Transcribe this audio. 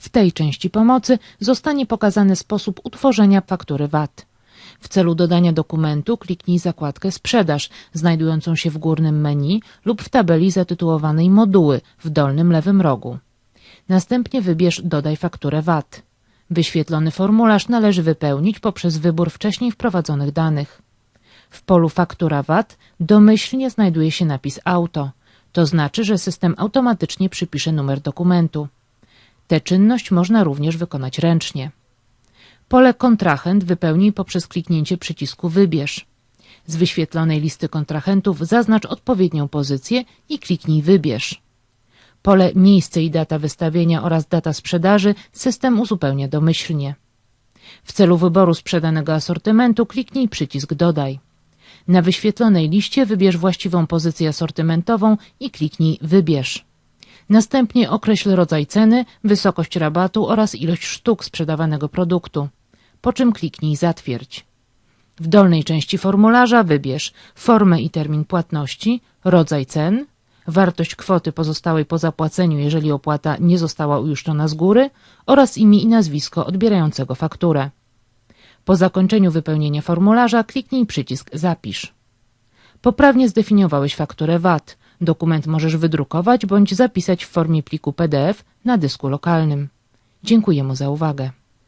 W tej części pomocy zostanie pokazany sposób utworzenia faktury VAT. W celu dodania dokumentu kliknij zakładkę Sprzedaż, znajdującą się w górnym menu lub w tabeli zatytułowanej Moduły w dolnym lewym rogu. Następnie wybierz Dodaj fakturę VAT. Wyświetlony formularz należy wypełnić poprzez wybór wcześniej wprowadzonych danych. W polu Faktura VAT domyślnie znajduje się napis Auto. To znaczy, że system automatycznie przypisze numer dokumentu. Tę czynność można również wykonać ręcznie. Pole Kontrahent wypełnij poprzez kliknięcie przycisku Wybierz. Z wyświetlonej listy kontrahentów zaznacz odpowiednią pozycję i kliknij Wybierz. Pole Miejsce i data wystawienia oraz data sprzedaży system uzupełnia domyślnie. W celu wyboru sprzedanego asortymentu kliknij przycisk Dodaj. Na wyświetlonej liście wybierz właściwą pozycję asortymentową i kliknij Wybierz. Następnie określ rodzaj ceny, wysokość rabatu oraz ilość sztuk sprzedawanego produktu. Po czym kliknij Zatwierdź. W dolnej części formularza wybierz formę i termin płatności, rodzaj cen, wartość kwoty pozostałej po zapłaceniu, jeżeli opłata nie została uiszczona z góry oraz imię i nazwisko odbierającego fakturę. Po zakończeniu wypełnienia formularza kliknij przycisk Zapisz. Poprawnie zdefiniowałeś fakturę VAT. Dokument możesz wydrukować bądź zapisać w formie pliku PDF na dysku lokalnym. Dziękuję mu za uwagę.